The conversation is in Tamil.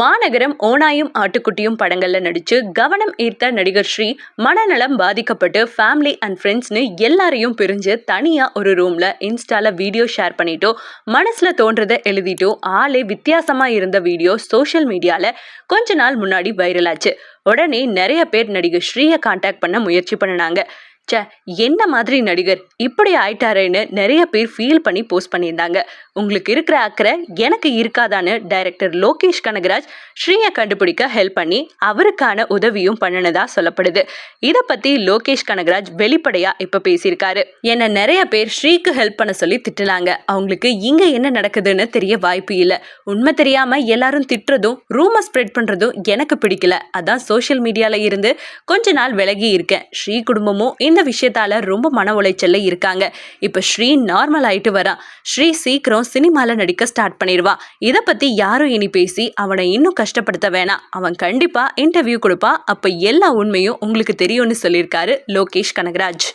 மாநகரம் ஓனாயும் ஆட்டுக்குட்டியும் படங்கள்ல நடிச்சு கவனம் ஈர்த்த நடிகர் ஸ்ரீ மனநலம் பாதிக்கப்பட்டு ஃபேமிலி அண்ட் ஃப்ரெண்ட்ஸ்னு எல்லாரையும் பிரிஞ்சு தனியா ஒரு ரூம்ல இன்ஸ்டால வீடியோ ஷேர் பண்ணிட்டோ மனசுல தோன்றதை எழுதிட்டோ ஆளே வித்தியாசமா இருந்த வீடியோ சோஷியல் மீடியால கொஞ்ச நாள் முன்னாடி வைரல் ஆச்சு. உடனே நிறைய பேர் நடிகர் ஸ்ரீயை காண்டாக்ட் பண்ண முயற்சி பண்ணினாங்க. ச்சே என்ன மாதிரி நடிகர்? இப்படி ஆயிட்டாரேன்னு நிறைய பேர் ஃபீல் பண்ணி போஸ்ட் பண்ணியிருந்தாங்க. உங்களுக்கு இருக்கிற அக்கறை எனக்கு இருக்காதான்னு டைரக்டர் லோகேஷ் கனகராஜ் ஸ்ரீயை கண்டுபிடிக்க ஹெல்ப் பண்ணி அவருக்கான உதவியும் பண்ணினதா சொல்லப்படுது. இதை பத்தி லோகேஷ் கனகராஜ் வெளிப்படையா இப்ப பேசியிருக்காரு. என்ன நிறைய பேர் ஸ்ரீக்கு ஹெல்ப் பண்ண சொல்லி திட்டுனாங்க. அவங்களுக்கு இங்க என்ன நடக்குதுன்னு தெரிய வாய்ப்பு இல்லை. உண்மை தெரியாம எல்லாரும் திட்டுறதும் ரூமை ஸ்ப்ரெட் பண்றதும் எனக்கு பிடிக்கல. அதான் சோஷியல் மீடியால இருந்து கொஞ்ச நாள் விலகி இருக்கேன். ஸ்ரீ குடும்பமும் இந்த விஷயத்தால ரொம்ப மன உளைச்சல்ல இருக்காங்க. இப்ப ஸ்ரீ நார்மல் ஆயிட்டு வரான் ஸ்ரீ சீக்கிரம் சினிமால நடிக்க ஸ்டார்ட் பண்ணிடுவான் இதை பத்தி யாரும் இனி பேசி அவனை இன்னும் கஷ்டப்படுத்த வேணாம். அவன் கண்டிப்பா இன்டர்வியூ கொடுப்பான் அப்ப எல்லா உண்மையும் உங்களுக்கு தெரியும்னு சொல்லியிருக்காரு லோகேஷ் கனகராஜ்.